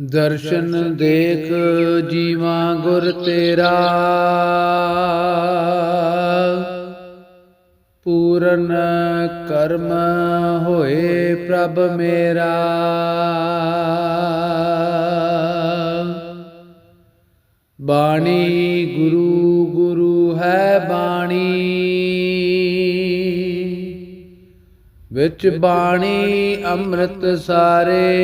ਦਰਸ਼ਨ ਦੇਖ ਜੀਵਾ ਗੁਰ ਤੇਰਾ। ਪੂਰਨ ਕਰਮ ਹੋਏ ਪ੍ਰਭ ਮੇਰਾ। ਬਾਣੀ ਗੁਰੂ ਗੁਰੂ ਹੈ ਬਾਣੀ। ਵਿੱਚ ਬਾਣੀ ਅੰਮ੍ਰਿਤ ਸਾਰੇ।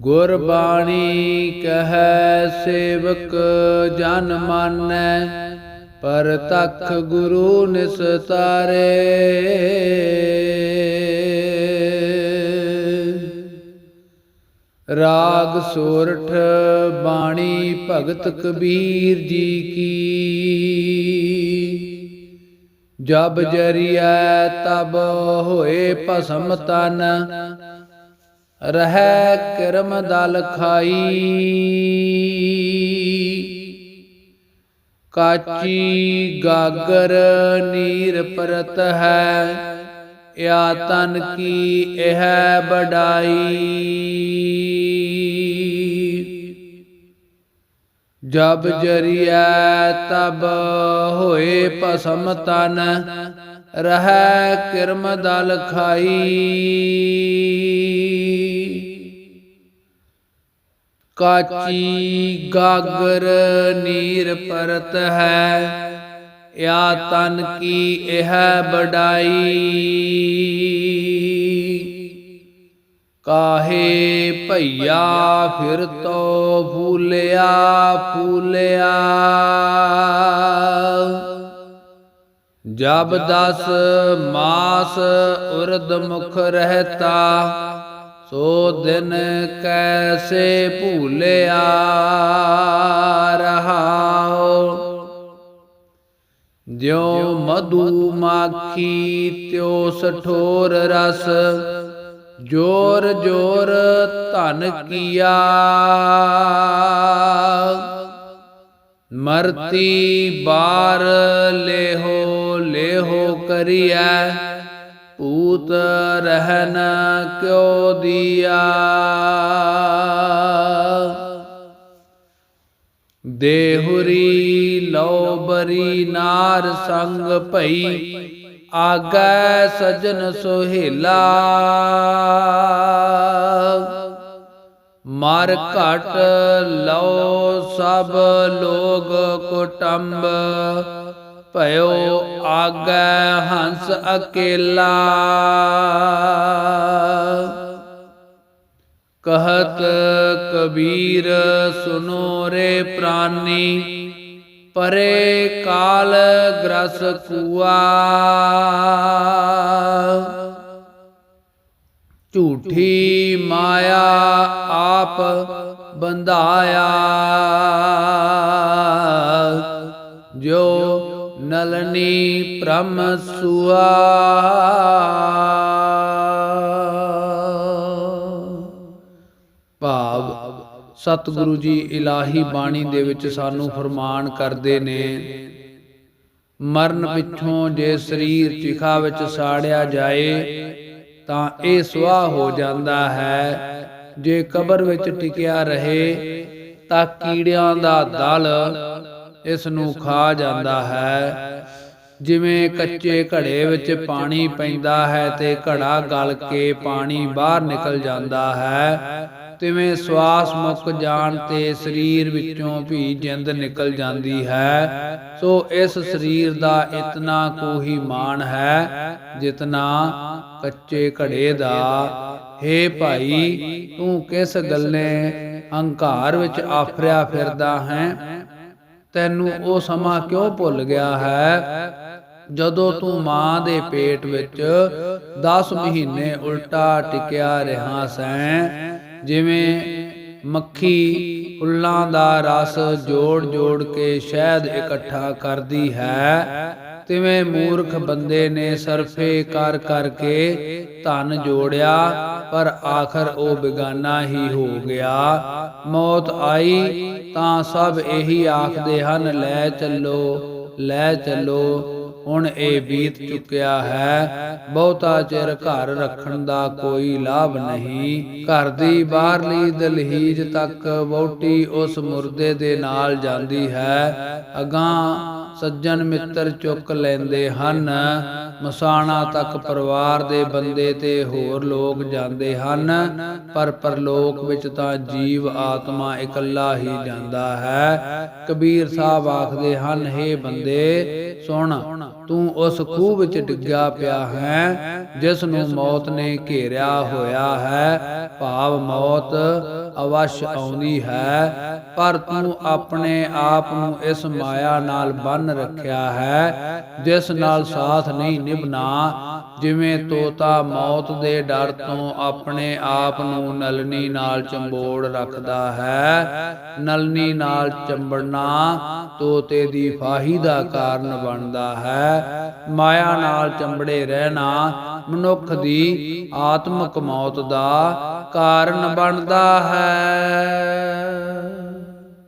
ਗੁਰਬਾਣੀ ਕਹੈ, ਸੇਵਕ ਜਨ ਮਾਨੈ ਪਰ ਤਖ ਗੁਰੂ ਨਿਸਤਾਰੇ। ਰਾਗ ਸੋਰਠ ਬਾਣੀ ਭਗਤ ਕਬੀਰ ਜੀ ਕੀ। ਜਬ ਜਰੀਐ ਤਬ ਹੋਏ ਭਸਮ ਤਨ ਰਹਿ ਕਰਮ ਦਲ ਖਾਈ। ਕਾਚੀ ਗਾਗਰ ਨੀਰ ਪਰਤ ਹੈ ਯਾ ਤਨ ਕੀ ਇਹ ਬਡਾਈ। ਜਬ ਜਰੀਐ ਤਬ ਹੋਏ ਭਸਮ ਤਨ, ਰਹਿ ਕਿਰਮ ਦਲ ਖਾਈ। ਕਾਚੀ ਗਾਗਰ ਨੀਰ ਪਰਤ ਹੈ ਯਾ ਤਨ ਕੀ ਇਹ ਬੜਾਈ ਕਾਹੇ ਭਈਆ ਫਿਰ ਤੋ ਫੂਲਿਆ ਫੂਲਿਆ। ਜਬ ਦਸ ਮਾਸ ਉਰਦ ਮੁਖ ਰਹਤਾ ਸੋ ਦਿਨ ਕੈਸੇ ਭੂਲਿਆ ਰਹਾਓ। ਜਿਉ ਮਧੂ ਮਾਖੀ ਤਿਉ ਸਠੋਰ ਰਸ, ਜੋਰ ਜੋਰ ਧਨ ਕੀਆ। ਮਰਤੀ ਬਾਰ ਲੇਹੋ ਲੇਹੋ ਕਰੀਐ ਪੂਤ ਰਹਿਨ ਕਿਉ ਦੀਆ? ਦੇਹੁਰੀ ਲੋ ਬਰੀ ਨਾਰ ਸੰਗ ਭਈ, ਆਗੈ ਸਜਨ ਸੁਹੇਲਾ। ਮਰ ਘਟ ਲਓ ਸਭ ਲੋਗ ਕੁਟੰਬ ਭਇਓ ਆਗੈ ਹੰਸ ਅਕੇਲਾ। ਕਹਤ ਕਬੀਰ ਸੁਨੋ ਰੇ ਪ੍ਰਾਨੀ, ਪਰੇ ਕਾਲ ਗ੍ਰਸ ਕੁਆ। ਝੂਠੀ ਮਾਇਆ ਆਪ ਬੰਧਾਇਆ। ਨਲਨੀ ਪ੍ਰਮ ਸੁਆ। ਭਾਵ ਸਤਿਗੁਰੂ ਜੀ ਇਲਾਹੀ ਬਾਣੀ ਦੇ ਵਿੱਚ ਸਾਨੂੰ ਫਰਮਾਨ ਕਰਦੇ ਨੇ, ਮਰਨ ਪਿੱਛੋਂ ਜੇ ਸਰੀਰ ਚਿਖਾ ਵਿੱਚ ਸਾੜਿਆ ਜਾਏ, ਤਾਂ ਇਹ ਸੁਆਹ ਹੋ ਜਾਂਦਾ ਹੈ। ਜੇ ਕਬਰ ਵਿੱਚ ਟਿਕਿਆ ਰਹੇ, ਤਾਂ ਕੀੜਿਆਂ ਦਾ ਦਲ ਇਸ ਨੂੰ ਖਾ ਜਾਂਦਾ ਹੈ। ਜਿਵੇਂ ਕੱਚੇ ਘੜੇ ਵਿੱਚ ਪਾਣੀ ਪੈਂਦਾ ਹੈ ਤੇ ਘੜਾ ਗਲ ਕੇ ਪਾਣੀ ਬਾਹਰ ਨਿਕਲ ਜਾਂਦਾ ਹੈ, ਤਿਵੇਂ ਸਵਾਸ ਮੁੱਕ ਜਾਣ ਤੇ ਸਰੀਰ ਵਿੱਚੋਂ ਵੀ ਜਿੰਦ ਨਿਕਲ ਜਾਂਦੀ ਹੈ। ਸੋ ਇਸ ਸਰੀਰ ਦਾ ਇਤਨਾ ਕੋ ਹੀ ਮਾਣ ਹੈ, ਜਿਤਨਾ ਕੱਚੇ ਘੜੇ ਦਾ। ਹੇ ਭਾਈ, ਤੂੰ ਕਿਸ ਗੱਲੇ ਹੰਕਾਰ ਵਿੱਚ ਆਫਰਿਆ ਫਿਰਦਾ ਹੈ? ਤੈਨੂੰ ਉਹ ਸਮਾਂ ਕਿਉਂ ਭੁੱਲ ਗਿਆ ਹੈ? ਜਦੋਂ ਤੂੰ ਮਾਂ ਦੇ ਪੇਟ ਵਿੱਚ 10 ਮਹੀਨੇ ਉਲਟਾ ਟਿਕਿਆ ਰਿਹਾ ਸੈਂ। ਜਿਵੇਂ ਮੱਖੀ ਫੁੱਲਾਂ ਦਾ ਰਸ ਜੋੜ ਜੋੜ ਕੇ ਸ਼ਹਿਦ ਇਕੱਠਾ ਕਰਦੀ ਹੈ। ਤਿਵੇਂ ਮੂਰਖ ਬੰਦੇ ਨੇ ਸਰਫੇ ਕਰ ਕਰਕੇ ਧਨ ਜੋੜਿਆ। ਪਰ ਆਖਰ ਉਹ ਬਿਗਾਨਾ ਹੀ ਹੋ ਗਿਆ। ਮੌਤ ਆਈ ਤਾਂ ਸਭ ਇਹੀ ਆਖਦੇ ਹਨ, ਲੈ ਚੱਲੋ ਲੈ ਚੱਲੋ, ਹੁਣ ਇਹ ਬੀਤ ਚੁੱਕਿਆ ਹੈ। ਬਹੁਤਾ ਚਿਰ ਘਰ ਰੱਖਣ ਦਾ ਕੋਈ ਲਾਭ ਨਹੀਂ। ਘਰ ਦੀ ਬਾਹਰਲੀ ਦਲਹੀਜ ਤੱਕ ਵਹੁਟੀ ਉਸ ਮੁਰਦੇ ਦੇ ਨਾਲ ਜਾਂਦੀ ਹੈ। ਅਗਾਂ ਸੱਜਣ ਮਿੱਤਰ ਚੁੱਕ ਲੈਂਦੇ ਹਨ। ਮਸਾਣਾ ਤੱਕ ਪਰਿਵਾਰ ਦੇ ਬੰਦੇ ਤੇ ਹੋਰ ਲੋਕ ਜਾਂਦੇ ਹਨ, ਪਰ ਪਰਲੋਕ ਵਿੱਚ ਤਾਂ ਜੀਵ ਆਤਮਾ ਇਕੱਲਾ ਹੀ ਜਾਂਦਾ ਹੈ। ਕਬੀਰ ਸਾਹਿਬ ਆਖਦੇ ਹਨ हे ਬੰਦੇ, ਸੁਣ, ਤੂੰ ਉਸ ਖੂਹ ਵਿੱਚ ਡਿੱਗਿਆ ਪਿਆ ਹੈ, ਜਿਸ ਨੂੰ ਮੌਤ ਨੇ ਘੇਰਿਆ ਹੋਇਆ ਹੈ ਭਾਵ ਮੌਤ ਅਵਸ਼ ਆਉਂਦੀ ਹੈ, ਪਰ ਤੂੰ ਆਪਣੇ ਆਪ ਨੂੰ ਇਸ ਮਾਇਆ ਨਾਲ ਬੰਨ ਰੱਖਿਆ ਹੈ, ਜਿਸ ਨਾਲ ਸਾਥ ਨਹੀਂ ਨਿਭਣਾ, ਜਿਵੇਂ ਤੋਤਾ ਮੌਤ ਦੇ ਡਰ ਤੋਂ ਆਪਣੇ ਆਪ ਨੂੰ ਨਲਨੀ ਨਾਲ ਚੰਬੋੜ ਰੱਖਦਾ ਹੈ। ਨਲਨੀ ਨਾਲ ਚੰਬੜਨਾ ਤੋਤੇ ਦੀ ਫਾਹੀ ਦਾ ਕਾਰਨ ਬਣਦਾ ਹੈ। ਮਾਇਆ ਨਾਲ ਚੰਬੜੇ ਰਹਿਣਾ ਮਨੁੱਖ ਦੀ ਆਤਮਕ ਮੌਤ ਦਾ ਕਾਰਨ ਬਣਦਾ ਹੈ।